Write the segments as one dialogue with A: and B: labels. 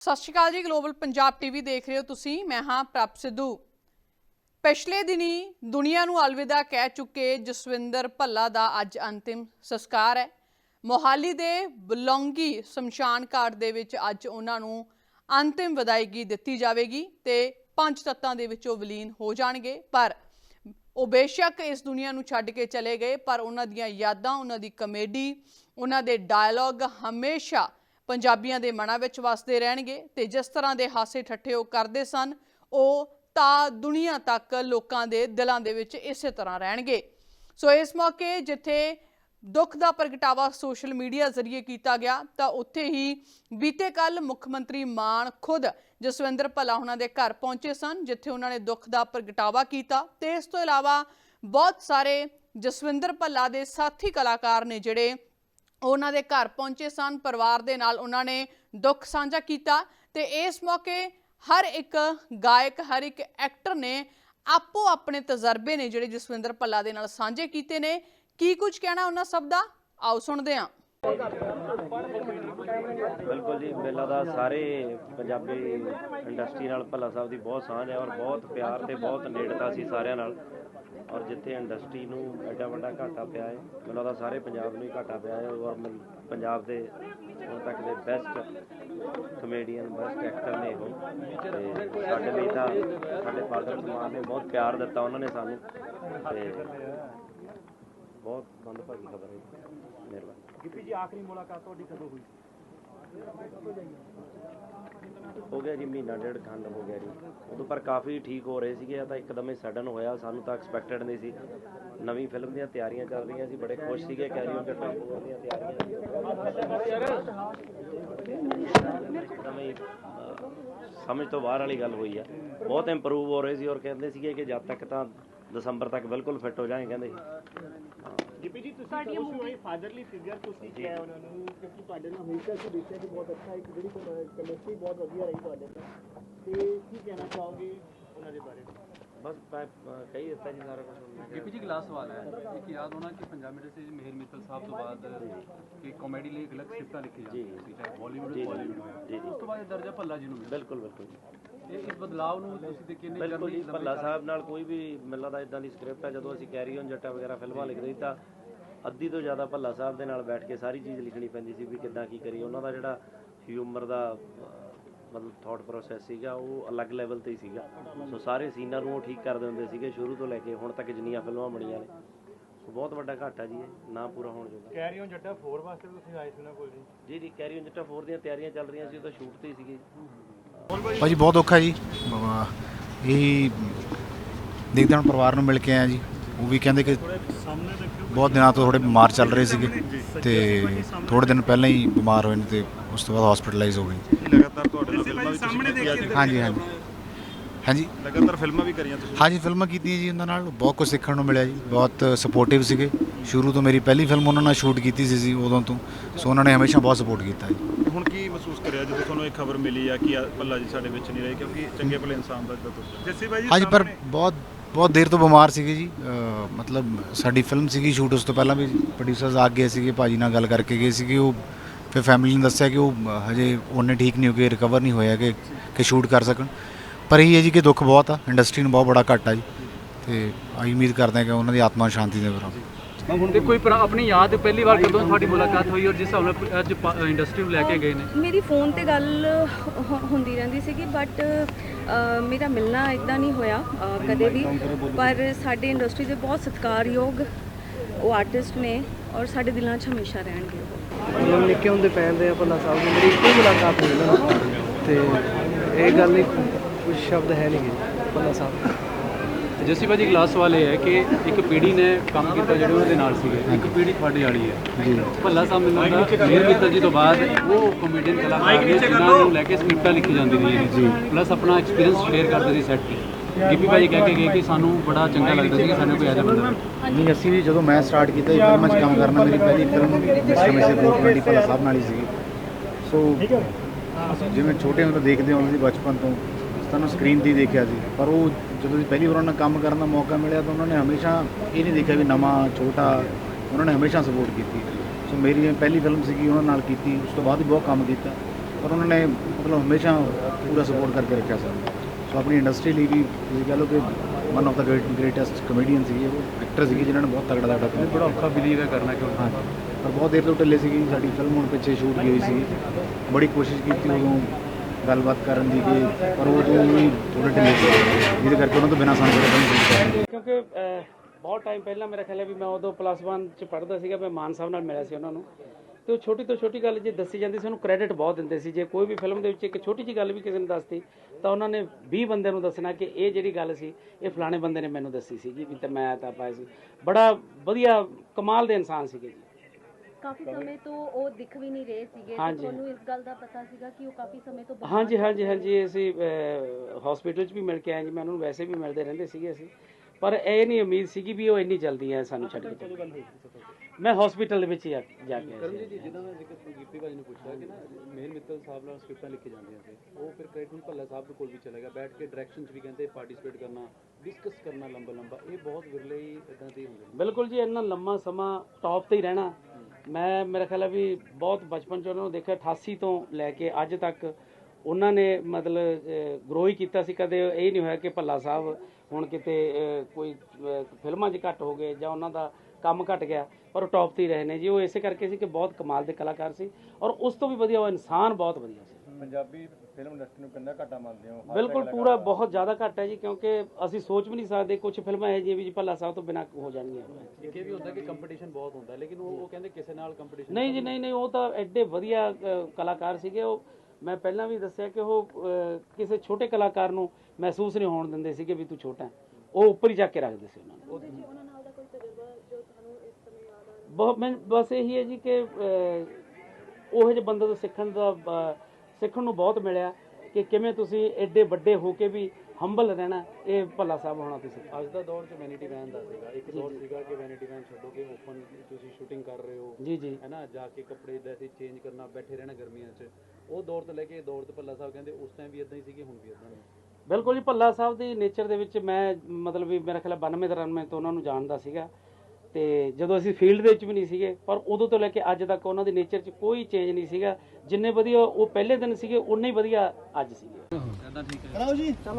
A: ਸਤਿ ਸ਼੍ਰੀ ਅਕਾਲ ਜੀ global Punjab TV ਦੇਖ ਰਹੇ ਹੋ ਤੁਸੀਂ, ਮੈਂ ਹਾਂ ਪ੍ਰਭ ਸਿੱਧੂ। ਪਿਛਲੇ ਦਿਨੀ ਦੁਨੀਆ ਨੂੰ ਅਲਵਿਦਾ ਕਹਿ ਚੁੱਕੇ ਜਸਵਿੰਦਰ ਭੱਲਾ ਦਾ ਅੱਜ ਅੰਤਿਮ ਸੰਸਕਾਰ ਹੈ। ਮੋਹਾਲੀ ਦੇ ਬਲੌਂਗੀ ਸ਼ਮਸ਼ਾਨ ਘਾਟ ਦੇ ਵਿੱਚ ਅੱਜ ਉਹਨਾਂ ਨੂੰ ਅੰਤਿਮ ਵਿਦਾਇਗੀ ਦਿੱਤੀ ਜਾਵੇਗੀ ਤੇ ਪੰਜ ਤੱਤਾਂ ਦੇ ਵਿੱਚੋਂ ਵਿਲੀਨ ਹੋ ਜਾਣਗੇ, ਪਰ ਉਹ ਬੇਸ਼ੱਕ ਇਸ ਦੁਨੀਆ ਨੂੰ ਛੱਡ ਕੇ ਚਲੇ ਗਏ, ਪਰ ਉਹਨਾਂ ਦੀਆਂ ਯਾਦਾਂ, ਉਹਨਾਂ ਦੀ ਕਮੇਡੀ, ਉਹਨਾਂ ਦੇ ਡਾਇਲੌਗ ਹਮੇਸ਼ਾ ਪੰਜਾਬੀਆਂ ਦੇ ਮਨਾਂ ਵਿੱਚ ਵਸਦੇ ਰਹਿਣਗੇ ਤੇ ਜਿਸ ਤਰ੍ਹਾਂ ਦੇ ਹਾਸੇ ਠੱਠੇ ਉਹ ਕਰਦੇ ਸਨ, ਉਹ ਤਾਂ ਦੁਨੀਆ ਤੱਕ ਲੋਕਾਂ ਦੇ ਦਿਲਾਂ ਦੇ ਵਿੱਚ ਇਸੇ ਤਰ੍ਹਾਂ ਰਹਿਣਗੇ। ਸੋ ਇਸ ਮੌਕੇ ਜਿੱਥੇ ਦੁੱਖ ਦਾ ਪ੍ਰਗਟਾਵਾ ਸੋਸ਼ਲ ਮੀਡੀਆ ਜ਼ਰੀਏ ਕੀਤਾ ਗਿਆ, ਤਾਂ ਉੱਥੇ ਹੀ ਬੀਤੇ ਕੱਲ ਮੁੱਖ ਮੰਤਰੀ ਮਾਨ ਖੁਦ ਜਸਵਿੰਦਰ ਭੱਲਾ ਉਹਨਾਂ ਦੇ ਘਰ ਪਹੁੰਚੇ ਸਨ, ਜਿੱਥੇ ਉਹਨਾਂ ਨੇ ਦੁੱਖ ਦਾ ਪ੍ਰਗਟਾਵਾ ਕੀਤਾ ਤੇ ਇਸ ਤੋਂ ਇਲਾਵਾ ਬਹੁਤ ਸਾਰੇ ਜਸਵਿੰਦਰ ਭੱਲਾ ਦੇ ਸਾਥੀ ਕਲਾਕਾਰ ਨੇ ਜਿਹੜੇ ਉਹਨਾਂ ਦੇ ਘਰ ਪਹੁੰਚੇ ਸਨ, ਪਰਿਵਾਰ ਦੇ ਨਾਲ ਉਹਨਾਂ ਨੇ ਦੁੱਖ ਸਾਂਝਾ ਕੀਤਾ ਤੇ ਇਸ ਮੌਕੇ ਹਰ ਇੱਕ ਗਾਇਕ, ਹਰ ਇੱਕ ਐਕਟਰ ਨੇ ਆਪੋ ਆਪਣੇ ਤਜਰਬੇ ਨੇ ਜਿਹੜੇ ਜਸਵਿੰਦਰ ਭੱਲਾ ਦੇ ਨਾਲ ਸਾਂਝੇ ਕੀਤੇ ਨੇ। ਕੀ ਕੁਝ ਕਹਿਣਾ ਉਹਨਾਂ ਸਭ ਦਾ? ਆਓ ਸੁਣਦੇ ਹਾਂ।
B: ਬਿਲਕੁਲ ਜੀ, ਮੇਲਾ ਦਾ ਸਾਰੇ ਪੰਜਾਬੀ ਇੰਡਸਟਰੀ ਨਾਲ ਭੱਲਾ ਸਾਹਿਬ ਦੀ ਬਹੁਤ ਸਾਂਝ ਹੈ ਔਰ ਬਹੁਤ ਪਿਆਰ ਤੇ ਬਹੁਤ ਨੇੜਤਾ ਸੀ ਸਾਰਿਆਂ ਨਾਲ। ਔਰ ਜਿੱਥੇ ਇੰਡਸਟਰੀ ਨੂੰ ਐਡਾ ਵੱਡਾ ਘਾਟਾ ਪਿਆ ਹੈ, ਮੈਨੂੰ ਲੱਗਦਾ ਸਾਰੇ ਪੰਜਾਬ ਨੂੰ ਹੀ ਘਾਟਾ ਪਿਆ ਹੈ, ਔਰ ਪੰਜਾਬ ਦੇ ਹੁਣ ਤੱਕ ਦੇ ਬੈਸਟ ਕਮੇਡੀਅਨ ਬੈਸਟ ਐਕਟਰ ਨੇ ਉਹ। ਤੇ ਸਾਡੇ ਲਈ ਤਾਂ ਸਾਡੇ ਫਾਦਰ ਸਮਾਜ ਨੇ ਬਹੁਤ ਪਿਆਰ ਦਿੱਤਾ ਉਹਨਾਂ ਨੇ ਸਾਨੂੰ। ਤੇ ਬਹੁਤ ਮੰਦਭਾਗੀ ਖਬਰ ਹੈ। ਜੀ। ਮਿਹਰਬਾਨੀ।
C: ਗਿੱਪੀ ਜੀ, ਆਖਰੀ ਮੁਲਾਕਾਤ ਤੁਹਾਡੀ ਕਦੋਂ ਹੋਈ?
B: ਹੋ ਗਿਆ ਜੀ, ਮਹੀਨਾ ਡੇਢ ਖੰਡ ਹੋ ਗਿਆ ਜੀ। ਉਦੋਂ ਪਰ ਕਾਫੀ ਠੀਕ ਹੋ ਰਹੇ ਸੀਗੇ, ਆ ਤਾਂ ਇੱਕਦਮ ਹੀ ਸਡਨ ਹੋਇਆ। ਸਾਨੂੰ ਤਾਂ ਐਕਸਪੈਕਟਡ ਨਹੀਂ ਸੀ। ਨਵੀਂ ਫਿਲਮ ਦੀਆਂ ਤਿਆਰੀਆਂ ਚੱਲ ਰਹੀਆਂ ਸੀ, ਬੜੇ ਖੁਸ਼ ਸੀਗੇ ਕੈਰੀਅਰ ਦੇ ਦੀਆਂ ਤਿਆਰੀਆਂ ਇੱਕਦਮ ਹੀ ਸਮਝ ਤੋਂ ਬਾਹਰ ਵਾਲੀ ਗੱਲ ਹੋਈ ਆ। ਬਹੁਤ ਇੰਪਰੂਵ ਹੋ ਰਹੇ ਸੀ ਔਰ ਕਹਿੰਦੇ ਸੀਗੇ ਕਿ ਜਦ ਤੱਕ ਤਾਂ ਦਸੰਬਰ ਤੱਕ ਬਿਲਕੁਲ ਫਿੱਟ ਹੋ ਜਾਏ, ਕਹਿੰਦੇ।
C: ਗਿੱਪੀ ਜੀ ਤੁਸੀਂ ਤਾਂ ਉਸ ਨੂੰ ਫਾਦਰਲੀ ਫਿਗਰ ਤੁਸੀਂ ਕਿਹਾ ਉਹਨਾਂ ਨੂੰ ਕਿਉਂਕਿ ਤੁਹਾਡੇ ਨਾਲ ਹਮੇਸ਼ਾ ਅਸੀਂ ਦੇਖਿਆ ਕਿ ਬਹੁਤ ਅੱਛਾ ਇੱਕ ਜਿਹੜੀ ਕੈਮਿਸਟਰੀ ਬਹੁਤ ਵਧੀਆ ਰਹੀ ਤੁਹਾਡੇ ਨਾਲ। ਤੇ ਕੀ ਕਹਿਣਾ ਚਾਹੋਗੇ ਉਹਨਾਂ ਦੇ ਬਾਰੇ?
B: ਬਸ ਕਹੀ ਦਿੱਤਾ ਜੀ ਸਾਰਾ ਕੁਝ
D: ਗਿੱਪੀ ਜੀ ਕਲਾਸ ਸਵਾਲ ਹੈ। ਇੱਕ ਯਾਦ ਹੋਣਾ ਕਿ ਪੰਜਾਬ ਇੰਡਸਟਰੀ 'ਚ ਮਿਹਰ ਮਿੱਤਲ ਸਾਹਿਬ ਤੋਂ ਬਾਅਦ ਕਿ ਕਾਮੇਡੀ ਲਈ ਅਲੱਗ ਸਿਫਤਾਂ ਲਿਖੀ ਜਾਂਦੀਆਂ ਸੀ ਚਾਹੇ ਬਾਲੀਵੁੱਡ ਬਾਲੀਵੁੱਡ। ਉਸ ਤੋਂ ਬਾਅਦ ਦਰਜਾ ਭੱਲਾ ਜੀ ਨੂੰ
B: ਬਿਲਕੁਲ ਬਿਲਕੁਲ।
D: ਇਸ ਬਦਲਾਅ ਨੂੰ ਤੁਸੀਂ ਤੇ ਕਿੰਨੇ
B: ਬਿਲਕੁਲ ਜੀ ਭੱਲਾ ਸਾਹਿਬ ਨਾਲ ਕੋਈ ਵੀ ਮੈਨੂੰ ਲੱਗਦਾ ਇਦਾਂ ਦੀ ਸਕ੍ਰਿਪਟ ਹੈ ਜਦੋਂ ਅਸੀਂ ਕੈਰੀ ਔਨ ਜੱਟਾ ਵਗੈਰਾ ਫਿਲਮਾਂ ਲਿਖਦੇ ਸੀ ਤਾਂ ਅੱਧੀ ਤੋਂ ਜ਼ਿਆਦਾ ਭੱਲਾ ਸਾਹਿਬ ਦੇ ਨਾਲ ਬੈਠ ਕੇ ਸਾਰੀ ਚੀਜ਼ ਲਿਖਣੀ ਪੈਂਦੀ ਸੀ ਵੀ ਕਿੱਦਾਂ ਕੀ ਕਰੀ ਉਹਨਾਂ ਦਾ ਜਿਹੜਾ ਹਿਊਮਰ ਦਾ ਮਤਲਬ ਥਾਟ ਪ੍ਰੋਸੈਸ ਸੀਗਾ ਉਹ ਅਲੱਗ ਲੈਵਲ ਤੇ ਹੀ ਸੀਗਾ। ਸੋ ਸਾਰੇ ਸੀਨਾਂ ਨੂੰ ਉਹ ਠੀਕ ਕਰਦੇ ਹੁੰਦੇ ਸੀਗੇ ਸ਼ੁਰੂ ਤੋਂ ਲੈ ਕੇ ਹੁਣ ਤੱਕ ਜਿੰਨੀਆਂ ਫਿਲਮਾਂ ਬਣੀਆਂ ਨੇ। ਸੋ ਬਹੁਤ ਵੱਡਾ ਘਾਟਾ ਜੀ ਇਹ ਨਾ ਪੂਰਾ ਹੋਣ ਜੋਗਾ।
C: ਕੈਰੀ ਔਨ ਜੱਟਾ 4 ਵਾਸਤੇ ਤੁਸੀਂ ਆਏ ਸੀ ਨਾ ਕੋਲ ਜੀ
B: ਜੀ ਜੀ ਕੈਰੀ ਔਨ ਜੱਟਾ 4 ਦੀਆਂ ਤਿਆਰੀਆਂ ਚੱਲ ਰਹੀਆਂ ਸੀ ਉਹ ਤਾਂ ਸ਼ੂਟ ਤੇ ਹੀ ਸੀਗੇ
E: ਭਾਜੀ ਬਹੁਤ ਔਖਾ ਜੀ। ਇਹ ਦੇਖਦੇ ਹਾਂ ਪਰਿਵਾਰ ਨੂੰ ਮਿਲ ਕੇ ਆਇਆ ਜੀ। ਉਹ ਵੀ ਕਹਿੰਦੇ ਕਿ ਬਹੁਤ ਦਿਨਾਂ ਤੋਂ ਥੋੜੇ ਬਿਮਾਰ ਚੱਲ ਰਹੇ ਸੀਗੇ ਤੇ ਥੋੜੇ ਦਿਨ ਪਹਿਲਾਂ ਹੀ ਬਿਮਾਰ ਹੋਏ ਨੇ ਤੇ ਉਸ ਤੋਂ ਬਾਅਦ ਹਸਪੀਟਲਾਈਜ਼ ਹੋ ਗਏ।
F: ਲਗਾਤਾਰ ਤੁਹਾਡੇ ਨਾਲ ਫਿਲਮਾਂ ਵੀ ਤੁਸੀਂ ਕੀਤੀਆਂ ਜੀ।
E: ਹਾਂਜੀ ਹਾਂਜੀ। ਹਾਂਜੀ।
F: ਲਗਾਤਾਰ ਫਿਲਮਾਂ ਵੀ ਕਰੀਆਂ ਤੁਸੀਂ।
E: ਹਾਂਜੀ ਫਿਲਮਾਂ ਕੀਤੀਆਂ ਜੀ ਉਹਨਾਂ ਨਾਲ। ਬਹੁਤ ਕੁਝ ਸਿੱਖਣ ਨੂੰ ਮਿਲਿਆ ਜੀ। ਬਹੁਤ ਸਪੋਰਟਿਵ ਸੀਗੇ। ਸ਼ੁਰੂ ਤੋਂ ਮੇਰੀ ਪਹਿਲੀ ਫਿਲਮ ਉਹਨਾਂ ਨਾਲ ਸ਼ੂਟ ਕੀਤੀ ਸੀ ਜੀ ਉਦੋਂ ਤੋਂ। ਸੋ ਉਹਨਾਂ ਨੇ ਹਮੇਸ਼ਾ ਬਹੁਤ ਸਪੋਰਟ ਕੀਤਾ ਜੀ।
F: ਹੁਣ ਕੀ ਮਹਿਸੂਸ ਕਰਿਆ ਜਦੋਂ ਤੁਹਾਨੂੰ ਇਹ ਖਬਰ ਮਿਲੀ ਆ ਕਿ ਭੱਲਾ ਜੀ ਸਾਡੇ ਵਿੱਚ ਨਹੀਂ ਰਹੇ? ਕਿਉਂਕਿ ਚੰਗੇ ਭਲੇ ਇਨਸਾਨ ਦਾ ਜਦੋਂ ਤੁਸੀਂ ਜੱਸੀ ਬਾਈ
E: ਹਾਂਜੀ ਪਰ ਬਹੁਤ ਬਹੁਤ ਦੇਰ ਤੋਂ ਬਿਮਾਰ ਸੀਗੇ ਜੀ। ਅਹ ਮਤਲਬ ਸਾਡੀ ਫਿਲਮ ਸੀਗੀ ਸ਼ੂਟ ਉਸ ਤੋਂ ਪਹਿਲਾਂ ਵੀ ਪ੍ਰੋਡਿਊਸਰਸ ਆ ਗਏ ਸੀਗੇ ਭਾਜੀ ਨਾਲ ਗੱਲ ਕਰਕੇ ਗਏ ਸੀਗੇ। ਉਹ ਫਿਰ ਫੈਮਿਲੀ ਨੇ ਦੱਸਿਆ ਕਿ ਉਹ ਅਹ, ਹਜੇ ਉਹਨੇ ਠੀਕ ਨਹੀਂ ਹੋ ਕੇ ਰਿਕਵਰ ਨਹੀਂ ਹੋਇਆ ਕਿ ਕਿ ਸ਼ੂਟ ਕਰ ਸਕਣ। ਪਰ ਇਹ ਹੈ ਜੀ ਕਿ ਦੁੱਖ ਬਹੁਤ ਆ ਇੰਡਸਟਰੀ ਨੂੰ ਬਹੁਤ ਬੜਾ ਘਾਟਾ ਜੀ। ਤੇ ਆਈ ਉਮੀਦ ਕਰਦੇ ਹਾਂ ਕਿ ਉਹਨਾਂ ਦੀ ਆਤਮਾ ਨੂੰ ਸ਼ਾਂਤੀ ਦੇਵੇ
D: ਤੇ ਕੋਈ ਭਰਾ ਆਪਣੀ ਯਾਦ ਪਹਿਲੀ ਵਾਰ ਕਦੋਂ ਤੁਹਾਡੀ ਮੁਲਾਕਾਤ ਹੋਈ ਔਰ ਜਿਸ ਹਿਸਾਬ ਨਾਲ ਅੱਜ ਇੰਡਸਟਰੀ ਨੂੰ ਲੈ ਕੇ ਗਏ ਨੇ?
G: ਮੇਰੀ ਫੋਨ ਤੇ ਗੱਲ ਹੁੰਦੀ ਰਹਿੰਦੀ ਸੀਗੀ ਬਟ ਮੇਰਾ ਮਿਲਣਾ ਇਦਾਂ ਨਹੀਂ ਹੋਇਆ ਕਦੇ ਵੀ। ਪਰ ਸਾਡੇ ਇੰਡਸਟਰੀ ਦੇ ਬਹੁਤ ਸਤਿਕਾਰਯੋਗ ਉਹ ਆਰਟਿਸਟ ਨੇ ਔਰ ਸਾਡੇ ਦਿਲਾਂ 'ਚ ਹਮੇਸ਼ਾ ਰਹਿਣਗੇ ਉਹ।
H: ਨਿੱਕੇ ਹੁੰਦੇ ਪੈਂਦੇ ਆ ਭੱਲਾ ਸਾਹਿਬ ਦੀ ਮੇਰੀ ਇੱਕੋ ਮੁਲਾਕਾਤ ਹੋਈ ਨਾ। ਤੇ ਇਹ ਗੱਲ ਨਹੀਂ ਕੁਝ ਸ਼ਬਦ ਹੈ ਨਹੀਂ ਭੱਲਾ ਸਾਹਿਬ
D: ਜੱਸੀ ਭਾਜੀ ਕਲਾਸ ਸਵਾਲ ਇਹ ਹੈ ਕਿ ਇੱਕ ਪੀੜ੍ਹੀ ਨੇ ਕੰਮ ਕੀਤਾ ਜਿਹੜੇ ਉਹਨਾਂ ਦੇ ਨਾਲ ਸੀਗੇ। ਇੱਕ ਪੀੜ੍ਹੀ ਤੁਹਾਡੇ ਵਾਲੀ ਹੈ।
E: ਜੀ।
D: ਭੱਲਾ ਸਾਹਿਬ ਮੈਨੂੰ ਲੱਗਦਾ ਮੇਰ ਮਿੱਤਲ ਜੀ ਤੋਂ ਬਾਅਦ ਉਹ ਕਮੇਡੀਅਨ ਕਲਾਕਾਰ ਨੇ ਜਿਨ੍ਹਾਂ ਨੂੰ ਲੈ ਕੇ ਸਕ੍ਰਿਪਟਾਂ ਲਿਖੀ ਜਾਂਦੀ ਰਹੀਆਂ ਜੀ। ਪਲੱਸ ਆਪਣਾ ਐਕਸਪੀਰੀਅੰਸ ਸ਼ੇਅਰ ਕਰਦੇ ਸੀ ਸੈੱਟ ਤੇ। ਗਿੱਪੀ ਭਾਜੀ ਕਹਿ ਕੇ ਗਏ ਕਿ ਸਾਨੂੰ ਬੜਾ ਚੰਗਾ ਲੱਗਦਾ ਸੀ ਕਿ ਸਾਨੂੰ ਕੋਈ ਐਜਾ ਬੰਦਾ।
E: ਨਹੀਂ ਅਸੀਂ ਵੀ ਜਦੋਂ ਮੈਂ ਸਟਾਰਟ ਕੀਤਾ ਇਹ ਫਿਲਮਾਂ 'ਚ ਕੰਮ ਕਰਨਾ ਮੇਰੀ ਪਹਿਲੀ film mister Mrs four Bhalla ਸਾਹਿਬ ਨਾਲ ਹੀ ਸੀਗੀ। ਸੋ ਜਿਵੇਂ ਛੋਟੇ ਹੁੰਦੇ ਦੇਖਦੇ ਹੁੰਦੇ ਸੀ ਬਚਪਨ ਤੋਂ। ਤੁਹਾਨੂੰ ਸਕਰੀਨ ਤੇ ਹੀ ਦੇਖਿਆ ਸੀ। ਪਰ ਉਹ ਜਦੋਂ ਅਸੀਂ ਪਹਿਲੀ ਵਾਰ ਉਹਨਾਂ ਨਾਲ ਕੰਮ ਕਰਨ ਦਾ ਮੌਕਾ ਮਿਲਿਆ ਤਾਂ ਉਹਨਾਂ ਨੇ ਹਮੇਸ਼ਾ ਇਹ ਨਹੀਂ ਦੇਖਿਆ ਵੀ ਨਵਾਂ ਛੋਟਾ ਉਹਨਾਂ ਨੇ ਹਮੇਸ਼ਾ ਸਪੋਰਟ ਕੀਤੀ। ਸੋ ਮੇਰੀ ਇਹ ਪਹਿਲੀ ਫਿਲਮ ਸੀਗੀ ਉਹਨਾਂ ਨਾਲ ਕੀਤੀ। ਉਸ ਤੋਂ ਬਾਅਦ ਵੀ ਬਹੁਤ ਕੰਮ ਕੀਤਾ। ਪਰ ਉਹਨਾਂ ਨੇ ਮਤਲਬ ਹਮੇਸ਼ਾ ਪੂਰਾ ਸਪੋਰਟ ਕਰਕੇ ਰੱਖਿਆ ਸਾਨੂੰ ਸੋ ਆਪਣੀ ਇੰਡਸਟਰੀ ਲਈ ਵੀ ਤੁਸੀਂ ਕਹ ਲਓ ਕਿ ਵਨ ਆਫ ਦਾ ਗ੍ਰੇਟੈਸਟ ਕਮੇਡੀਅਨ ਸੀਗੇ ਉਹ ਐਕਟਰ ਸੀਗੇ ਜਿਨ੍ਹਾਂ ਨੇ ਬਹੁਤ ਤਗੜਾ ਤਗੜਾ ਕੰਮ
D: ਬੜਾ ਔਖਾ ਬਿਲੀਵ ਹੈ ਕਰਨਾ ਕਿ
E: ਹਾਂ। ਪਰ ਬਹੁਤ ਦੇਰ ਤੋਂ ਢਿੱਲੇ ਸੀਗੀ। ਸਾਡੀ ਫਿਲਮ ਹੁਣ ਪਿੱਛੇ ਸ਼ੂਟ ਗਈ ਹੋਈ ਸੀ। ਬੜੀ ਕੋਸ਼ਿਸ਼ ਕੀਤੀ ਉਦੋਂ। ਗੱਲਬਾਤ ਕਰਨ ਦੀ ਕਿ ਪਰ ਉਹ ਤੋਂ ਵੀ ਥੋੜੇ ਢਿੱਲੇ ਸੀ। ਜਿਹਦੇ ਕਰਕੇ ਉਹਨਾਂ ਤੋਂ ਬਿਨਾਂ ਸਾਨੂੰ ਕੋਈ ਨਹੀਂ ਕੀਤਾ
I: ਕਿਉਂਕਿ ਅਹ, ਬਹੁਤ ਟਾਈਮ ਪਹਿਲਾਂ ਮੇਰਾ ਖਿਆਲ ਹੈ ਵੀ ਮੈਂ ਉਦੋਂ ਪਲੱਸ 1 ਚ ਪੜ੍ਹਦਾ ਸੀਗਾ ਮੈਂ ਮਾਨ ਸਾਹਿਬ ਨਾਲ ਮਿਲਿਆ ਸੀ ਉਹਨਾਂ ਨੂੰ। ਤੇ ਉਹ ਛੋਟੀ ਤੋਂ ਛੋਟੀ ਗੱਲ ਜੇ ਦੱਸੀ ਜਾਂਦੀ ਸੀ ਉਹਨੂੰ ਕ੍ਰੈਡਿਟ ਬਹੁਤ ਦਿੰਦੇ ਸੀ। ਜੇ ਕੋਈ ਵੀ ਫਿਲਮ ਦੇ ਵਿੱਚ ਇੱਕ ਛੋਟੀ ਜਿਹੀ ਗੱਲ ਵੀ ਕਿਸੇ ਨੇ ਦੱਸਤੀ ਤਾਂ ਉਹਨਾਂ ਨੇ 20 ਬੰਦਿਆਂ ਨੂੰ ਦੱਸਣਾ ਕਿ ਇਹ ਜਿਹੜੀ ਗੱਲ ਸੀ ਇਹ ਫਲਾਣੇ ਬੰਦੇ ਨੇ ਮੈਨੂੰ ਦੱਸੀ ਸੀਗੀ ਵੀ ਤੇ ਮੈਂ ਤਾਂ ਪਾਇਆ ਸੀ। ਬੜਾ ਵਧੀਆ ਕਮਾਲ ਦੇ ਇਨਸਾਨ ਸੀਗੇ ਜੀ।
J: ਕਾਫੀ ਸਮੇਂ ਤੋਂ ਉਹ ਦਿਖ ਵੀ ਨਹੀਂ ਰਹੇ ਸੀਗੇ ਤੇ
I: ਹਾਂਜੀ।
J: ਤੁਹਾਨੂੰ ਇਸ ਗੱਲ ਦਾ ਪਤਾ ਸੀਗਾ ਕਿ ਉਹ ਕਾਫੀ ਸਮੇਂ ਤੋਂ ਬਿਮਾਰ
I: ਹਾਂਜੀ ਹਾਂਜੀ ਹਾਂਜੀ ਅਸੀਂ ਹਸਪੀਟਲ 'ਚ ਵੀ ਮਿਲ ਕੇ ਆਏ ਜੀ। ਮੈਂ ਉਹਨਾਂ ਨੂੰ ਵੈਸੇ ਵੀ ਮਿਲਦੇ ਰਹਿੰਦੇ ਸੀਗੇ ਅਸੀਂ। ਪਰ ਇਹ ਨਹੀਂ ਉਮੀਦ ਸੀਗੀ ਵੀ ਉਹ ਇੰਨੀ ਜਲਦੀ ਹੈ ਸਾਨੂੰ ਛੱਡ ਕੇ। ਮੈਂ ਹਸਪੀਟਲ ਦੇ ਵਿੱਚ ਹੀ ਆ- ਜਾ ਕੇ ਆਇਆ ਸੀ।
D: ਜੀ ਜਿੱਦਾਂ ਮੈਂ ਜ਼ਿਕਰ ਗਿੱਪੀ ਭਾਜੀ ਨੂੰ ਪੁੱਛਿਆ ਕਿ ਨਾ ਮੇਨ ਮਿੱਤਲ ਸਾਹਿਬ ਨਾਲ ਸਕ੍ਰਿਪਟਾਂ ਲਿਖੀ ਜਾਂਦੀਆਂ ਸੀ ਉਹ ਫਿਰ ਕ੍ਰੈਡਿਟ ਭੱਲਾ ਸਾਹਿਬ ਦੇ ਕੋਲ ਵੀ ਚਲਾ ਗਿਆ। ਬੈਠ ਕੇ ਡਾਇਰੈਕਸ਼ਨ 'ਚ ਵੀ ਕਹਿੰਦੇ ਪਾਰਟਿਸਿਪੇਟ ਕਰਨਾ ਡਿਸਕਸ ਕਰਨਾ ਲੰਬਾ ਲੰਬਾ ਇਹ ਬਹੁਤ ਵਿਰਲੇ ਹੀ ਇਦਾਂ ਦੇ ਹੁੰਦੇ ਨੇ।
I: ਬਿਲਕੁਲ ਜੀ ਇੰਨਾ ਲੰਮਾ ਸਮਾਂ ਟੌਪ ਤੇ ਹੀ ਰਹਿਣਾ। ਮੈਂ, ਮੇਰਾ ਖਿਆਲ ਹੈ ਵੀ ਬਹੁਤ ਬਚਪਨ ਚ ਉਹਨਾਂ ਨੂੰ ਦੇਖਿਆ 88 ਤੋਂ ਲੈ ਕੇ ਅੱਜ ਤੱਕ ਉਹਨਾਂ ਨੇ ਮਤਲਬ ਗਰੋ ਹੀ ਕੀਤਾ ਸੀ। ਕਦੇ ਇਹ ਨਹੀਂ ਹੋਇਆ ਕਿ ਭੱਲਾ ਸਾਹਿਬ ਹੁਣ ਕਿਤੇ ਕੋਈ ਫਿਲਮਾਂ 'ਚ ਘੱਟ ਹੋ ਗਏ ਜਾਂ ਉਹਨਾਂ ਦਾ ਕੰਮ ਘਟ ਗਿਆ, ਪਰ ਉਹ ਟੌਪ ਤੇ ਹੀ ਰਹੇ ਨੇ ਜੀ। ਉਹ ਇਸੇ ਕਰਕੇ ਸੀ ਕਿ ਬਹੁਤ ਕਮਾਲ ਦੇ ਕਲਾਕਾਰ ਸੀ ਔਰ ਉਸ ਤੋਂ ਵੀ ਵਧੀਆ ਉਹ ਇਨਸਾਨ ਬਹੁਤ ਵਧੀਆ ਸੀ।
F: ਪੰਜਾਬੀ ਫਿਲਮ ਇੰਡਸਟਰੀ ਨੂੰ ਕਿੰਨਾ ਘਾਟਾ ਮੰਨਦੇ ਹੋ?
I: ਬਿਲਕੁਲ ਪੂਰਾ ਬਹੁਤ ਜ਼ਿਆਦਾ ਘੱਟ ਹੈ ਜੀ ਕਿਉਂਕਿ ਅਸੀਂ ਸੋਚ ਵੀ ਨਹੀਂ ਸਕਦੇ ਕੁਝ ਫਿਲਮਾਂ ਇਹ ਜਿਹੀਆਂ ਵੀ ਜੀ ਭੱਲਾ ਸਾਹਿਬ ਤੋਂ ਬਿਨਾਂ ਹੋ ਜਾਣਗੀਆਂ।
D: ਇੱਕ ਇਹ ਵੀ ਹੁੰਦਾ ਕਿ ਕੰਪੀਟੀਸ਼ਨ ਬਹੁਤ ਹੁੰਦਾ ਲੇਕਿਨ ਉਹ ਕਹਿੰਦੇ ਕਿਸੇ ਨਾਲ ਕੰਪੀਟੀਸ਼ਨ
I: ਨਹੀਂ ਜੀ ਨਹੀਂ ਨਹੀਂ ਉਹ ਤਾਂ ਐਡੇ ਵਧੀਆ ਕਲਾਕਾਰ ਸੀਗੇ ਉਹ ਮੈਂ ਪਹਿਲਾਂ ਵੀ ਦੱਸਿਆ ਕਿ ਉਹ ਕਿਸੇ ਛੋਟੇ ਕਲਾਕਾਰ ਨੂੰ ਮਹਿਸੂਸ ਨਹੀਂ ਹੋਣ ਦਿੰਦੇ ਸੀਗੇ ਵੀ ਤੂੰ ਛੋਟਾ ਹੈ। ਉਹ ਉੱਪਰ ਹੀ ਜਾ ਕੇ ਰੱਖਦੇ ਸੀ ਉਹਨਾਂ ਨੂੰ। ਬਹੁਤ ਮੈਂ ਬਸ ਇਹੀ ਹੈ ਜੀ ਕਿ ਉਹੋ ਜਿਹੇ ਬੰਦੇ ਤੋਂ ਸਿੱਖਣ ਦਾ ਸਿੱਖਣ ਨੂੰ ਬਹੁਤ ਮਿਲਿਆ ਕਿ ਕਿਵੇਂ ਤੁਸੀਂ ਐਡੇ ਵੱਡੇ ਹੋ ਕੇ ਵੀ ਹੰਬਲ ਰਹਿਣਾ ਇਹ ਭੱਲਾ ਸਾਹਿਬ ਹੋਣਾ ਤੁਸੀਂ।
D: ਅੱਜ ਦਾ ਦੌਰ 'ਚ ਵੈਨਿਟੀ ਵੈਨ ਦਾ ਸੀਗਾ। ਇੱਕ ਦੌਰ ਸੀਗਾ ਕਿ ਵੈਨਿਟੀ ਵੈਨ ਛੱਡੋ ਕਿ ਓਪਨ ਤੁਸੀਂ ਸ਼ੂਟਿੰਗ ਕਰ ਰਹੇ ਹੋ।
I: ਜੀ ਜੀ।
D: ਹੈ ਨਾ ਜਾ ਕੇ ਕੱਪੜੇ ਵੈਸੇ ਚੇਂਜ ਕਰਨਾ ਬੈਠੇ ਰਹਿਣਾ ਗਰਮੀਆਂ 'ਚ। ਉਹ ਦੌਰ ਤੋਂ ਲੈ ਕੇ ਦੌਰ ਤੇ ਭੱਲਾ ਸਾਹਿਬ ਕਹਿੰਦੇ ਉਸ ਟਾਈਮ ਵੀ ਇਦਾਂ ਹੀ ਸੀਗੇ ਹੁਣ ਵੀ ਇਦਾਂ ਨੇ।
I: ਬਿਲਕੁਲ ਜੀ ਭੱਲਾ ਸਾਹਿਬ ਦੀ ਨੇਚਰ ਦੇ ਵਿੱਚ ਮੈਂ ਮਤਲਬ ਵੀ ਮੇਰਾ ਖਿਆਲ ਹੈ 92 93 ਤੋਂ ਉਹਨਾਂ ਨੂੰ ਜਾਣਦਾ ਸੀਗਾ। ਤੇ ਜਦੋਂ ਅਸੀਂ ਫੀਲਡ ਦੇ ਵਿੱਚ ਵੀ ਨਹੀਂ ਸੀਗੇ ਪਰ ਉਦੋਂ ਤੋਂ ਲੈ ਕੇ ਅੱਜ ਤੱਕ ਉਹਨਾਂ ਦੀ ਨੇਚਰ 'ਚ ਕੋਈ ਚੇਂਜ ਨਹੀਂ ਸੀਗਾ। ਜਿੰਨੇ ਵਧੀਆ ਉਹ ਪਹਿਲੇ ਦਿਨ ਸੀਗੇ ਉਨੇ ਹੀ ਵਧੀਆ ਅੱਜ ਸੀਗੇ।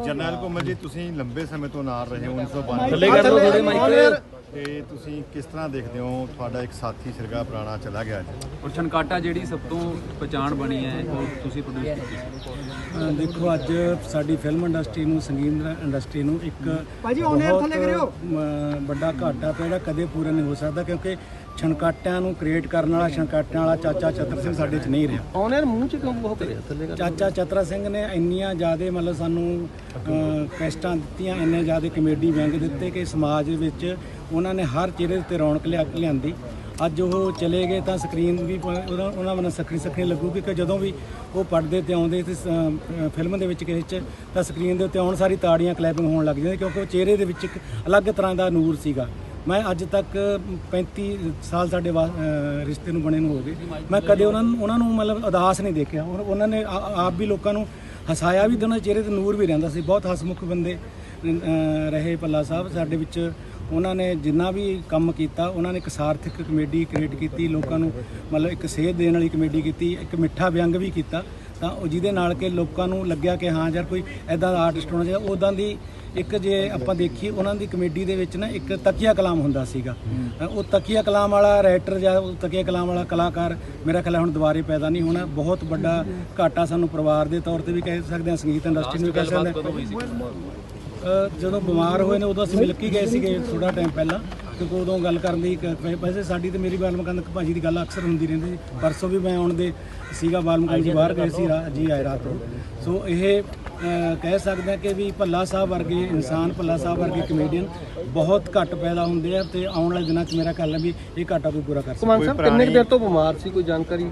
F: ਜਰਨੈਲ ਕੋਮਲ ਜੀ ਤੁਸੀਂ ਲੰਬੇ ਸਮੇਂ ਤੋਂ ਨਾਲ ਰਹੇ ਹੋ 1992 ਤੇ ਤੁਸੀਂ ਕਿਸ ਤਰ੍ਹਾਂ ਦੇਖਦੇ ਹੋ? ਤੁਹਾਡਾ ਇੱਕ ਸਾਥੀ ਸਿਰਗਾ ਪੁਰਾਣਾ ਚਲਾ ਗਿਆ ਅੱਜ।
D: ਔਰ ਛਨਕਾਟਾ ਜਿਹੜੀ ਸਭ ਤੋਂ ਪਛਾਣ ਬਣੀ ਹੈ ਉਹ ਤੁਸੀਂ ਪ੍ਰੋਡਿਊਸ ਕੀਤੀ ਸੀ?
H: ਦੇਖੋ ਅੱਜ ਸਾਡੀ ਫਿਲਮ ਇੰਡਸਟਰੀ ਨੂੰ ਸੰਗੀਤ ਇੰਡਸਟਰੀ ਨੂੰ ਇੱਕ ਬਹੁਤ ਮ, ਵੱਡਾ ਘਾਟਾ ਪਿਆ ਜਿਹੜਾ ਕਦੇ ਪੂਰਾ ਨਹੀਂ ਹੋ ਸਕਦਾ ਕਿਉਂਕਿ ਛਣਕਾਟਿਆਂ ਨੂੰ ਕ੍ਰੀਏਟ ਕਰਨ ਵਾਲਾ ਛਣਕਾਟਿਆਂ ਵਾਲਾ ਚਾਚਾ ਚਤਰ ਸਿੰਘ ਸਾਡੇ 'ਚ ਨਹੀਂ ਰਿਹਾ।
C: ਆਉਣੇ ਮੂੰਹ ਚ ਕਿਉਂ ਉਹ ਕਰਿਆ ਥੱਲੇ
H: ਚਾਚਾ ਚਤਰਾ ਸਿੰਘ ਨੇ ਇੰਨੀਆਂ ਜ਼ਿਆਦੇ ਮਤਲਬ ਸਾਨੂੰ ਅ, ਕੈਸਟਾਂ ਦਿੱਤੀਆਂ ਇੰਨੇ ਜ਼ਿਆਦੇ ਕਮੇਡੀ ਵਿਅੰਗ ਦਿੱਤੇ ਕਿ ਸਮਾਜ ਵਿੱਚ ਉਹਨਾਂ ਨੇ ਹਰ ਚਿਹਰੇ ਉੱਤੇ ਰੌਣਕ ਲਿਆ ਲਿਆਂਦੀ। ਅੱਜ ਉਹ ਚਲੇ ਗਏ ਤਾਂ ਸਕਰੀਨ ਵੀ ਪ- ਉਹਨਾਂ ਵੱਲੋਂ ਸਖਰੀ ਸਖਰੀ ਲੱਗੂਗੀ ਕਿ ਜਦੋਂ ਵੀ ਉਹ ਪਰਦੇ ਤੇ ਆਉਂਦੇ ਤੇ ਸ- ਫਿਲਮ ਦੇ ਵਿੱਚ ਕਿਸੇ 'ਚ ਤਾਂ ਸਕਰੀਨ ਦੇ ਉੱਤੇ ਆਉਣ ਸਾਰੀ ਤਾੜੀਆਂ ਕਲੈਪਿੰਗ ਹੋਣ ਲੱਗ ਜਾਂਦੀ ਕਿਉਂਕਿ ਉਹ ਚਿਹਰੇ ਦੇ ਵਿੱਚ ਇੱਕ ਅਲੱਗ ਤਰ੍ਹਾਂ ਦਾ ਨੂਰ ਸੀਗਾ। ਮੈਂ ਅੱਜ ਤੱਕ 35 ਸਾਲ ਸਾਡੇ ਵਾ- ਰਿਸ਼ਤੇ ਨੂੰ ਬਣੇ ਨੂੰ ਹੋ ਗਏ। ਮੈਂ ਕਦੇ ਉਹਨਾਂ ਨੂੰ ਉਹਨਾਂ ਨੂੰ ਮਤਲਬ ਉਦਾਸ ਨਹੀਂ ਦੇਖਿਆ। ਔਰ ਉਹਨਾਂ ਨੇ ਆਪ ਵੀ ਲੋਕਾਂ ਨੂੰ ਹਸਾਇਆ ਵੀ ਦੋਨਾਂ ਦੇ ਚਿਹਰੇ ਤੇ ਨੂਰ ਵੀ ਰਹਿੰਦਾ ਸੀ। ਬਹੁਤ ਹਸਮੁਖ ਬੰਦੇ ਰਹੇ ਪੱਲਾ ਸਾਹਿਬ। ਸਾਡੇ ਵਿੱਚ ਉਹਨਾਂ ਨੇ ਜਿੰਨਾ ਵੀ ਕੰਮ ਕੀਤਾ, ਉਹਨਾਂ ਨੇ ਇੱਕ ਸਾਰਥਿਕ ਕਮੇਡੀ ਕ੍ਰੀਏਟ ਕੀਤੀ, ਲੋਕਾਂ ਨੂੰ ਮਤਲਬ ਇੱਕ ਸੇਧ ਦੇਣ ਵਾਲੀ ਕਮੇਡੀ ਕੀਤੀ, ਇੱਕ ਮਿੱਠਾ ਵਿਅੰਗ ਵੀ ਕੀਤਾ। ਤਾਂ ਉਹ ਜਿਹਦੇ ਨਾਲ ਕਿ ਲੋਕਾਂ ਨੂੰ ਲੱਗਿਆ ਕਿ ਹਾਂ ਯਾਰ ਕੋਈ ਐਦਾਂ ਦਾ ਆਰਟਿਸਟ ਹੋਣਾ ਚਾਹੀਦਾ ਉਦਾਂ ਦੀ ਇੱਕ ਜੇ ਆਪਾਂ ਦੇਖੀਏ ਉਹਨਾਂ ਦੀ ਕਮੇਡੀ ਦੇ ਵਿੱਚ ਨਾ ਇੱਕ ਤਕੀਆ ਕਲਾਮ ਹੁੰਦਾ ਸੀਗਾ। ਉਹ ਤਕੀਆ ਕਲਾਮ ਵਾਲਾ ਰਾਈਟਰ ਜਾਂ ਉਹ ਤਕੀਆ ਕਲਾਮ ਵਾਲਾ ਕਲਾਕਾਰ ਮੇਰਾ ਖਿਆਲ ਹੁਣ ਦੁਬਾਰੇ ਪੈਦਾ ਨਹੀਂ ਹੋਣਾ। ਬਹੁਤ ਵੱਡਾ ਘਾਟਾ ਸਾਨੂੰ ਪਰਿਵਾਰ ਦੇ ਤੌਰ ਤੇ ਵੀ ਕਹਿ ਸਕਦੇ ਹਾਂ ਸੰਗੀਤ ਇੰਡਸਟਰੀ ਨੂੰ ਵੀ ਕਹਿ ਸਕਦੇ ਹਾਂ। ਜਦੋਂ ਬਿਮਾਰ ਹੋਏ ਨੇ ਉਦੋਂ ਅਸੀਂ ਮਿਲ ਕੇ ਗਏ ਸੀਗੇ ਥੋੜਾ ਟਾਈਮ ਪਹਿਲਾਂ। ਕਿਉਂਕਿ ਉਦੋਂ ਗੱਲ ਕਰਨ ਦੀ ਵੈਸੇ ਸਾਡੀ ਤੇ ਮੇਰੀ ਬਾਲਮਕੰਦ ਭਾਜੀ ਦੀ ਗੱਲ ਅਕਸਰ ਹੁੰਦੀ ਰਹਿੰਦੀ ਸੀ। ਪਰਸੋਂ ਵੀ ਮੈਂ ਆਉਣ ਦੇ ਸੀਗਾ ਬਾਲਮਕੰਦ ਜੀ ਬਾਹਰ ਗਏ ਸੀ ਰਾ- ਜੀ ਆਏ ਰਾਤ ਨੂੰ। ਸੋ ਇਹ ਕਹਿ ਸਕਦੇ ਹਾਂ ਕਿ ਵੀ ਭੱਲਾ ਸਾਹਿਬ ਵਰਗੇ ਇਨਸਾਨ ਭੱਲਾ ਸਾਹਿਬ ਵਰਗੇ ਕਮੇਡੀਅਨ ਬਹੁਤ ਘੱਟ ਪੈਦਾ ਹੁੰਦੇ ਆ ਤੇ ਆਉਣ ਵਾਲੇ ਦਿਨਾਂ 'ਚ ਮੇਰਾ ਖਿਆਲ ਹੈ ਵੀ ਇਹ ਘਾਟਾ ਕੋਈ ਪੂਰਾ ਕਰ ਸਕਦਾ।
C: ਕੁਮਾਨ ਸਾਹਿਬ ਕਿੰਨੇ ਦੇਰ ਤੋਂ ਬਿਮਾਰ ਸੀ? ਕੋਈ ਜਾਣਕਾਰੀ?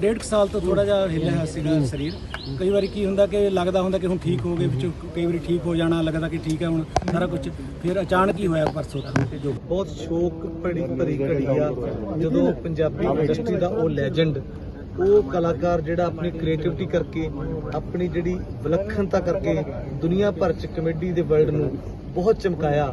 H: ਡੇਢ ਕੁ ਸਾਲ ਤੋਂ ਥੋੜਾ ਜਿਹਾ ਹਿੱਲਿਆ ਹੋਇਆ ਸੀਗਾ ਸਰੀਰ। ਕਈ ਵਾਰੀ ਕੀ ਹੁੰਦਾ ਕਿ ਲੱਗਦਾ ਹੁੰਦਾ ਕਿ ਹੁਣ ਠੀਕ ਹੋ ਗਏ ਵਿੱਚ ਕਈ ਵਾਰੀ ਠੀਕ ਹੋ ਜਾਣਾ ਲੱਗਦਾ ਕਿ ਠੀਕ ਹੈ ਹੁਣ ਸਾਰਾ ਕੁਝ ਫਿਰ ਅਚਾਨਕ ਹੀ ਹੋਇਆ ਪਰਸੋਂ ਤੋਂ ਜੋ
K: ਬਹੁਤ ਸ਼ੋਕ ਭਰੀ ਭਰੀ ਘੜੀ ਆ। ਜਦੋਂ ਪੰਜਾਬੀ ਇੰਡਸਟਰੀ ਦਾ ਉਹ ਲੈਜੈਂਡ ਉਹ ਕਲਾਕਾਰ ਜਿਹੜਾ ਆਪਣੀ ਕ੍ਰੀਏਟੀਵਿਟੀ ਕਰਕੇ ਆਪਣੀ ਜਿਹੜੀ ਵਿਲੱਖਣਤਾ ਕਰਕੇ ਦੁਨੀਆ ਭਰ ਚ ਕਮੇਡੀ ਦੇ ਵਰਲਡ ਨੂੰ ਬਹੁਤ ਚਮਕਾਇਆ।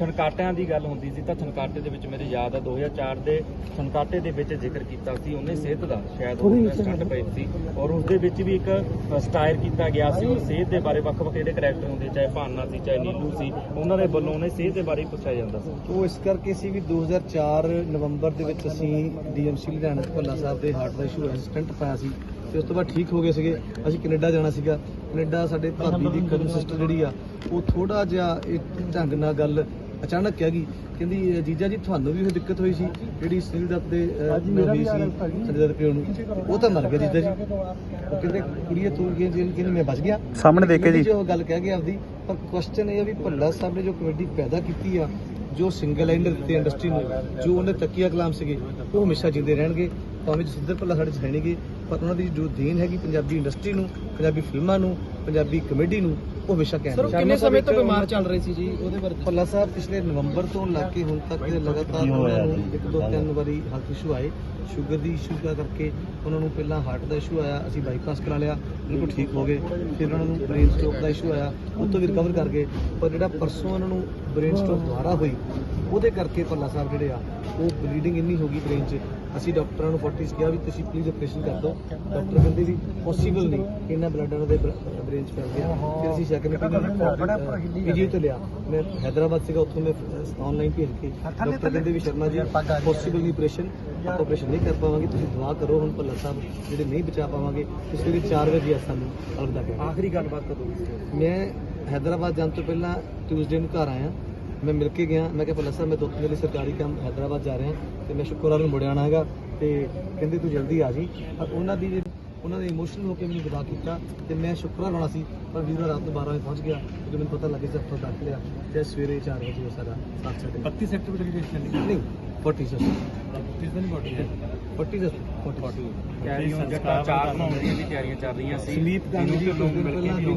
L: ਛਣਕਾਟਿਆਂ ਦੀ ਗੱਲ ਹੁੰਦੀ ਸੀ ਤਾਂ ਛਣਕਾਟੇ ਦੇ ਵਿੱਚ ਮੇਰੇ ਯਾਦ ਆ 2004 ਦੇ ਛਣਕਾਟੇ ਦੇ ਵਿੱਚ ਜ਼ਿਕਰ ਕੀਤਾ ਸੀ ਉਹਨੇ ਸਿਹਤ ਦਾ ਸ਼ਾਇਦ ਉਹ ਸਟੰਟ ਪਈ ਸੀ ਔਰ ਉਸ ਦੇ ਵਿੱਚ ਵੀ ਇੱਕ ਸਟਾਇਰ ਕੀਤਾ ਗਿਆ ਸੀ ਸਿਹਤ ਦੇ ਬਾਰੇ ਵੱਖ-ਵੱਖ ਜਿਹੜੇ ਕਰੈਕਟਰ ਹੁੰਦੇ ਚਾਹੇ ਭਾਨਾ ਸੀ ਚਾਹੇ ਨੀਲੂ ਸੀ ਉਹਨਾਂ ਦੇ ਵੱਲੋਂ ਉਹਨੇ ਸਿਹਤ ਦੇ ਬਾਰੇ ਪੁੱਛਿਆ ਜਾਂਦਾ ਸੀ।
K: ਉਹ ਇਸ ਕਰਕੇ ਸੀ ਵੀ 2004 ਨਵੰਬਰ ਦੇ ਵਿੱਚ ਅਸੀਂ ਡੀਐਮਸੀ ਲੁਧਿਆਣਾ ਭੱਲਾ ਸਾਹਿਬ ਦੇ ਹਾਰਟ ਦਾ ਇਸ਼ੂ ਐਕਸੀਡੈਂਟ ਪਾਇਆ ਸੀ ਤੇ ਉਸ ਤੋਂ ਬਾਅਦ ਠੀਕ ਹੋ ਗਏ ਸੀਗੇ ਅਸੀਂ ਕੈਨੇਡਾ ਜਾਣਾ ਸੀਗਾ ਕੈਨੇਡਾ ਸਾਡੇ ਭਾਬੀ ਦੀ ਕਜ਼ਨ ਸਿਸਟਰ ਜਿਹੜੀ ਆ ਉਹ ਥੋੜਾ ਜਿਹਾ ਇੱਕ ਢੰਗ ਨਾਲ ਗੱਲ ਅਚਾਨਕ ਕਹਿ ਗਈ। ਕਹਿੰਦੀ ਜੀਜਾ ਜੀ ਤੁਹਾਨੂੰ ਵੀ ਉਹ ਦਿੱਕਤ ਹੋਈ ਸੀ ਜਿਹੜੀ ਸੁਨੀਲ ਦੱਤ ਦੇ ਅਹ, ਨੂੰ ਹੋਈ ਸੀ ਸੰਜੇ ਦੱਤ ਪਿਓ ਨੂੰ। ਉਹ ਤਾਂ ਮਰ ਗਿਆ ਜੀਜਾ ਜੀ। ਉਹ ਕਹਿੰਦੇ ਕੁੜੀਏ ਤੂੰ ਕੀ ਕਹਿੰਦੀ ਮੈਂ ਬਚ ਗਿਆ।
E: ਸਾਹਮਣੇ ਦੇਖ ਕੇ ਜੀ।
K: ਜੋ ਗੱਲ ਕਹਿ ਗਿਆ ਆਪਦੀ। ਪਰ ਕੁਐਸਚਨ ਇਹ ਆ ਵੀ ਭੱਲਾ ਸਾਹਿਬ ਨੇ ਜੋ ਕਮੇਡੀ ਪੈਦਾ ਕੀਤੀ ਆ ਜੋ ਸਿੰਗਲ ਲਾਈਨਰ ਦਿੱਤੇ ਇੰਡਸਟਰੀ ਨੂੰ ਜੋ ਉਹਨੇ ਤਕੀਆ ਕਲਾਮ ਸੀਗੇ ਉਹ ਹਮੇਸ਼ਾ ਜਿੰਦੇ ਰਹਿਣਗੇ। ਭਾਵੇਂ ਜਸਿੰਦਰ ਭੱਲਾ ਸਾਡੇ ਚ ਹੈ ਨਹੀਂਗੇ ਪਰ ਉਹਨਾਂ ਦੀ ਜੋ ਦੇਣ ਹੈਗੀ ਪੰਜਾਬੀ ਇੰਡਸਟਰੀ ਨੂੰ ਪੰਜਾਬੀ ਫਿਲਮਾਂ ਨੂੰ ਪੰਜਾਬੀ ਕਮੇਡੀ ਨੂੰ ਉਹ ਹੈ ਕਿੰਨੇ ਸਮੇਂ ਤੋਂ ਬਿਮਾਰ ਚੱਲ ਰਹੇ ਸੀ ਜੀ ਉਹਦੇ ਬਾਰੇ ਭੱਲਾ ਸਾਹਿਬ ਪਿਛਲੇ ਨਵੰਬਰ ਤੋਂ ਲੈ ਕੇ ਹੁਣ ਤੱਕ ਲਗਾਤਾਰ ਉਹਨਾਂ ਨੂੰ ਇੱਕ ਦੋ ਤਿੰਨ ਵਾਰੀ ਹਾਰਟ ਇਸ਼ੂ ਆਏ ਸ਼ੂਗਰ ਦੀ ਇਸ਼ੂ ਦਾ ਕਰਕੇ ਉਹਨਾਂ ਨੂੰ ਪਹਿਲਾਂ ਹਾਰਟ ਦਾ ਇਸ਼ੂ ਆਇਆ ਅਸੀਂ ਬਾਈਪਾਸ ਕਰਾ ਲਿਆ ਬਿਲਕੁਲ ਠੀਕ ਹੋ ਗਏ। ਫਿਰ ਉਹਨਾਂ ਨੂੰ ਬ੍ਰੇਨ ਸਟ੍ਰੋਕ ਦਾ ਇਸ਼ੂ ਆਇਆ ਉਹ ਤੋਂ ਵੀ ਰਿਕਵਰ ਕਰ ਗਏ। ਪਰ ਜਿਹੜਾ ਪਰਸੋਂ ਉਹਨਾਂ ਨੂੰ ਬ੍ਰੇਨ ਸਟ੍ਰੋਕ ਦੁਬਾਰਾ ਹੋਈ ਉਹਦੇ ਕਰਕੇ ਭੱਲਾ ਸਾਹਿਬ ਜਿਹੜੇ ਆ ਉਹ ਬਲੀਡਿੰਗ ਇੰਨੀ ਹੋ ਗਈ ਬ੍ਰੇਨ 'ਚ। ਅਸੀਂ ਡਾਕਟਰਾਂ ਨੂੰ ਫੋਰਟਿਸ ਕਿਹਾ ਵੀ ਤੁਸੀਂ ਪਲੀਜ਼ ਆਪਰੇਸ਼ਨ ਕਰ ਦਿਓ। ਡਾਕਟਰ ਕਹਿੰਦੇ ਵੀ ਪੋਸੀਬਲ ਨਹੀਂ ਇੰਨਾ ਬਲੱਡ ਉਹਨਾਂ ਦੇ ਬ੍ਰੇਨ 'ਚ ਫੈਲ ਗਿਆ ਫਿਰ ਅਸੀਂ ਸੈਕੰਡ ਪੀਜੀ ਤੋਂ ਲਿਆ। ਮੈਂ ਹੈਦਰਾਬਾਦ ਸੀਗਾ ਉੱਥੋਂ ਮੈਂ ਆਨਲਾਈਨ ਭੇਜ ਕੇ। ਡਾਕਟਰ ਕਹਿੰਦੇ ਵੀ ਸ਼ਰਮਾ ਜੀ ਪੋਸੀਬਲ ਨਹੀਂ ਆਪਰੇਸ਼ਨ ਆਪਰੇਸ਼ਨ ਨਹੀਂ ਕਰ ਪਾਵਾਂਗੇ ਤੁਸੀਂ ਦੁਆ ਕਰੋ ਹੁਣ ਭੱਲਾ ਸਾਹਿਬ ਜਿਹੜੇ ਨਹੀਂ ਬਚਾ ਪਾਵਾਂਗੇ ਇਸ ਲਈ 4 ਵਜੇ ਆ ਸਾਨੂੰ ਅਲਵਿਦਾ ਕਹਿ ਆਖਰੀ ਗੱਲਬਾਤ ਕਦੋਂ ਮੈਂ ਹੈਦਰਾਬਾਦ ਜਾਣ ਤੋਂ ਪਹਿਲਾਂ ਟਿਊਜ਼ਡੇ ਨੂੰ ਘਰ ਆਇਆ। ਮੈਂ ਮਿਲ ਕੇ ਗਿਆ, ਮੈਂ ਕਿਹਾ ਭੱਲਾ ਸਾਹਿਬ, ਮੈਂ ਦੋ ਦੇ ਲਈ ਸਰਕਾਰੀ ਕੰਮ ਹੈਦਰਾਬਾਦ ਜਾ ਰਿਹਾ, ਤੇ ਮੈਂ ਸ਼ੁੱਕਰਵਾਰ ਨੂੰ ਮੁੜ ਹੈਗਾ, ਤੇ ਕਹਿੰਦੇ ਤੂੰ ਜਲਦੀ ਆ ਜੀ। ਪਰ ਉਹਨਾਂ ਦੀ ਜਿਹੜੀ- ਉਹਨਾਂ ਨੇ ਇਮੋਸ਼ਨਲ ਹੋ ਕੇ ਮੈਨੂੰ ਵਿਦਾ ਕੀਤਾ ਤੇ ਮੈਂ ਸ਼ੁੱਕਰਵਾਰ ਆਉਣਾ ਸੀ ਪਰ ਵੀਰਵਾਰ ਰਾਤ ਨੂੰ 12 ਵਜੇ ਪਹੁੰਚ ਗਿਆ ਜਦੋਂ ਮੈਨੂੰ ਪਤਾ ਲੱਗਿਆ ਜਦ ਤੋਂ ਦੱਸ ਲਿਆ ਤੇ ਸਵੇਰੇ 4 ਵਜੇ ਉਹ ਸਾਡਾ ਸਾਥ ਛੱਡ 32 ਸੈਕਟਰ ਵਿੱਚ ਕਿਹੜੀ ਨਹੀਂ 40 ਸੈਕਟਰ ਕਿਸ ਦਿਨ 40 ਹੈ 40 ਸੈਕਟਰ 40
L: ਕੈਰੀ ਔਨ ਜੱਟਾ ਚਾਰ ਬਣਾਉਣ ਦੀਆਂ ਵੀ ਤਿਆਰੀਆਂ ਚੱਲ ਰਹੀਆਂ ਸੀ।
K: ਸੰਦੀਪ ਗਾਂਧੀ ਜੀ ਲੋਕ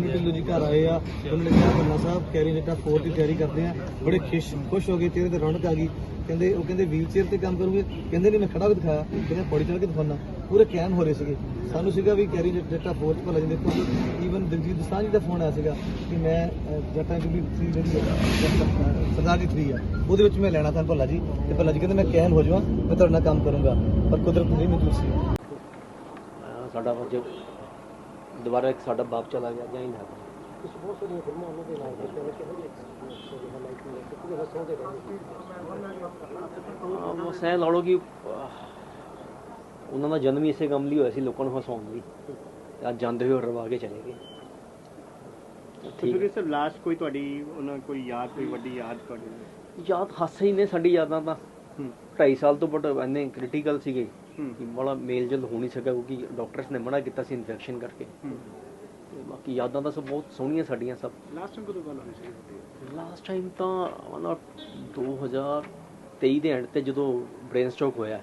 K: ਢਿੱਲੋਂ ਜੀ ਘਰ ਆਏ ਆ ਉਹਨਾਂ ਨੇ ਕਿਹਾ ਬੰਨਾ ਸਾਹਿਬ ਕੈਰੀ ਜੱਟਾ 4 ਦੀ ਤਿਆਰੀ ਕਰਦੇ ਆ। ਬੜੇ ਖੁਸ਼ ਖੁਸ਼ ਹੋ ਗਏ ਚਿਹਰੇ ਤੇ ਰੌਣਕ ਆ ਗਈ। ਕਹਿੰਦੇ ਉਹ ਕਹਿੰਦੇ ਵੀਲ ਚੇਅਰ ਤੇ ਕੰਮ ਕਰੂਗੇ? ਕਹਿੰਦੇ ਨਹੀਂ ਮੈਂ ਖੜਾ ਵੀ ਦਿਖਾਇਆ। ਕਹਿੰਦੇ ਪੌੜੀ ਚੜ ਕੇ ਦਿਖਾਉਣਾ ਪੂਰੇ ਕਾਇਮ ਹੋ ਰਹੇ ਸੀਗੇ। ਸਾਨੂੰ ਸੀਗਾ ਵੀ ਕੈਰੀ ਜੱਟਾ 4 ਚ ਭਲਾ ਜੀ ਦੇਖੋ ਈਵਨ ਦਿਲਜੀਤ ਦੋਸਾਂਝ ਜੀ ਦਾ ਫੋਨ ਆਇਆ ਸੀਗਾ ਕਿ ਮੈਂ ਜੱਟਾਂ ਦੀ ਵੀ ਥਰੀ ਜਿਹੜੀ ਹੈ ਸਰਦਾਰ ਦੀ ਥਰੀ ਆ ਉਹਦੇ ਵਿੱਚ ਮੈਂ ਲੈਣਾ ਤਾਂ ਭੱਲਾ ਜੀ। ਤੇ ਭੱਲਾ ਜੀ ਕਹਿੰਦੇ ਮੈਂ ਕਾਇਮ ਹੋ ਜਾਵਾਂ ਮੈਂ ਤੁਹਾਡੇ ਨਾਲ ਕੰਮ ਕਰੂੰਗਾ। ਪਰ ਕੁਦਰਤ ਨਹੀਂ ਮਨਜ਼ੂਰ ਸੀ।
M: ਸਾਡਾ ਦੁਬਾਰਾ ਇੱਕ ਸਾਡਾ ਬਾਪ ਚਲਾ ਗਿਆ ਜਾਂ ਹੀ ਨਾ
K: ਬਹੁਤ ਸਾਰੀਆਂ ਫਿਲਮਾਂ ਉਹਨਾਂ ਦੇ ਨਾਲ ਦੇਖਿਆ ਕਿ
M: ਅਹ ਬਸ ਐਂ ਲਾ ਲਓ ਕਿ ਅਹ, ਉਹਨਾਂ ਦਾ ਜਨਮ ਹੀ ਇਸੇ ਕੰਮ ਲਈ ਹੋਇਆ ਸੀ ਲੋਕਾਂ ਨੂੰ ਹਸਾਉਣ ਲਈ। ਤੇ ਅੱਜ ਜਾਂਦੇ ਹੋਏ ਰਵਾ ਕੇ ਚਲੇ ਗਏ। ਠੀਕ।
C: ਸਰ ਲਾਸਟ ਕੋਈ ਤੁਹਾਡੀ ਉਹਨਾਂ ਕੋਈ ਯਾਦ ਕੋਈ ਵੱਡੀ ਯਾਦ ਤੁਹਾਡੀ
M: ਯਾਦ ਹਾਸੇ ਹੀ ਨੇ ਸਾਡੀ ਯਾਦਾਂ ਤਾਂ।
C: ਹੂੰ।
M: 2.5 ਸਾਲ ਤੋਂ ਬਟ ਇੰਨੇ ਕ੍ਰਿਟੀਕਲ ਸੀਗੇ ਕਿ ਬੜਾ ਮੇਲ ਜਲ ਹੋ ਨਹੀਂ ਸਕਿਆ ਕਿਉਂਕਿ ਡਾਕਟਰਸ ਨੇ ਮਨਾ ਕੀਤਾ ਸੀ ਇਨਫੈਕਸ਼ਨ ਕਰਕੇ। ਬਾਕੀ ਯਾਦਾਂ ਤਾਂ ਸਭ ਬਹੁਤ ਸੋਹਣੀਆਂ ਸਾਡੀਆਂ ਸਭ।
C: ਲਾਸਟ ਟਾਈਮ ਕਦੋਂ ਗੱਲ ਹੋਈ ਸੀ?
M: ਲਾਸਟ ਟਾਈਮ ਤਾਂ ਮਤਲਬ 2023 ਦੇ ਐਂਡ ਤੇ ਜਦੋਂ ਬ੍ਰੇਨ ਸਟ੍ਰੋਕ ਹੋਇਆ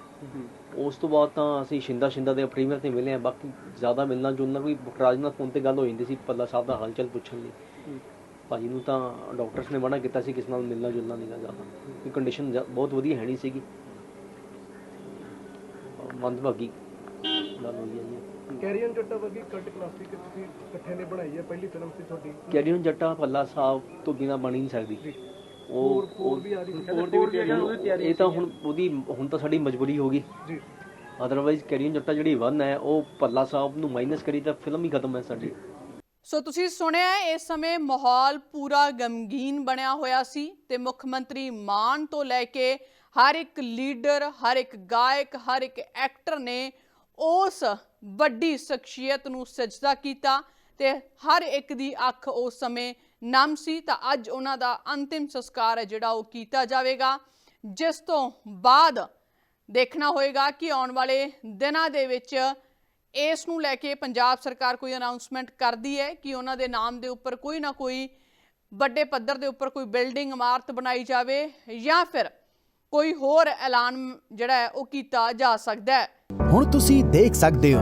M: ਉਸ ਤੋਂ ਬਾਅਦ ਤਾਂ ਅਸੀਂ ਸ਼ਿੰਦਾ ਸ਼ਿੰਦਾ ਦੇ ਪ੍ਰੀਮੀਅਰ ਤੇ ਮਿਲੇ ਆ ਬਾਕੀ ਜ਼ਿਆਦਾ ਮਿਲਣਾ ਜੁਲਣਾ ਕੋਈ ਰਾਜ ਨਾਲ ਫੋਨ ਤੇ ਗੱਲ ਹੋ ਜਾਂਦੀ ਸੀ ਪੱਲਾ ਸਾਹਿਬ ਦਾ ਹਾਲ ਚਾਲ ਪੁੱਛਣ ਲਈ। ਭਾਜੀ ਨੂੰ ਤਾਂ ਡਾਕਟਰਸ ਨੇ ਮਨਾ ਕੀਤਾ ਸੀ ਕਿਸ ਨਾਲ ਮਿਲਣਾ ਜੁਲਣਾ ਨਹੀਂ ਜ਼ਿਆਦਾ। ਕਿ ਕੰਡੀਸ਼ਨ ਬਹੁਤ ਵਧੀਆ ਹੈ ਨਹੀਂ ਸੀਗੀ। ਮੰਦਭਾਗੀ ਗੱਲ ਹੋਈ ਹੈ ਜੀ।
C: ਕੈਰੀਅਨ ਜੱਟਾ ਵਰਗੀ ਕੱਟ ਕਲਾਸਿਕ ਤੁਸੀਂ ਇਕੱਠੇ ਨੇ ਬਣਾਈ ਹੈ ਪਹਿਲੀ ਫਿਲਮ ਸੀ ਤੁਹਾਡੀ।
M: ਕੈਰੀਅਨ ਜੱਟਾ ਪੱਲਾ ਸਾਹਿਬ ਤੋਂ ਬਿਨਾ ਬਣ ਹੀ ਨਹੀਂ ਸਕਦੀ। ਉਹ ਉਹ-
C: ਵੀ ਆ ਰਹੀ ਸੀ।
M: ਹੋਰ ਦੀ ਵੀ ਤਿਆਰੀ ਇਹ ਤਾਂ ਹੁਣ ਉਹਦੀ ਹੁਣ ਤਾਂ ਸਾਡੀ ਮਜਬੂਰੀ ਹੋ ਗਈ।
C: ਜੀ।
M: ਅਦਰਵਾਈਜ਼ ਜੱਟਾ ਜਿਹੜੀ ਵਨ ਹੈ ਉਹ ਪੱਲਾ ਸਾਹਿਬ ਨੂੰ ਮਾਈਨਸ ਕਰੀ ਤਾਂ ਫਿਲਮ ਹੀ ਖਤਮ ਹੈ ਸਾਡੀ।
A: ਸੋ ਤੁਸੀਂ ਸੁਣਿਆ ਇਸ ਸਮੇਂ ਮਾਹੌਲ ਪੂਰਾ ਗਮਗੀਨ ਬਣਿਆ ਹੋਇਆ ਸੀ ਤੇ ਮੁੱਖ ਮੰਤਰੀ ਮਾਨ ਤੋਂ ਲੈ ਕੇ ਹਰ ਇੱਕ ਲੀਡਰ ਹਰ ਇੱਕ ਗਾਇਕ ਹਰ ਇੱਕ ਐਕਟਰ ਨੇ ਉਸ ਵੱਡੀ ਸ਼ਖਸੀਅਤ ਨੂੰ ਸਜਦਾ ਕੀਤਾ ਤੇ ਹਰ ਇੱਕ ਦੀ ਅੱਖ ਉਸ ਸਮੇਂ ਨਾਮ ਸੀ, ਤਾਂ ਅੱਜ ਉਹਨਾਂ ਦਾ ਅੰਤਿਮ ਸੰਸਕਾਰ ਹੈ, ਜਿਹੜਾ ਉਹ ਕੀਤਾ ਜਾਵੇਗਾ। ਜਿਸ ਤੋਂ ਬਾਅਦ ਦੇਖਣਾ ਹੋਏਗਾ ਕਿ ਆਉਣ ਵਾਲੇ ਦਿਨਾਂ ਦੇ ਵਿੱਚ ਇਸ ਨੂੰ ਲੈ ਕੇ ਪੰਜਾਬ ਸਰਕਾਰ ਕੋਈ ਅਨਾਉਂਸਮੈਂਟ ਕਰਦੀ ਹੈ ਕਿ ਉਹਨਾਂ ਦੇ ਨਾਮ ਦੇ ਉੱਪਰ ਕੋਈ ਨਾ ਕੋਈ ਵੱਡੇ ਪੱਧਰ ਦੇ ਉੱਪਰ ਕੋਈ ਬਿਲਡਿੰਗ ਇਮਾਰਤ ਬਣਾਈ ਜਾਵੇ ਜਾਂ ਫਿਰ ਕੋਈ ਹੋਰ ਐਲਾਨ ਜਿਹੜਾ ਹੈ, ਉਹ ਕੀਤਾ ਜਾ ਸਕਦਾ ਹੈ।
N: ਹੁਣ ਤੁਸੀਂ ਦੇਖ ਸਕਦੇ ਹੋ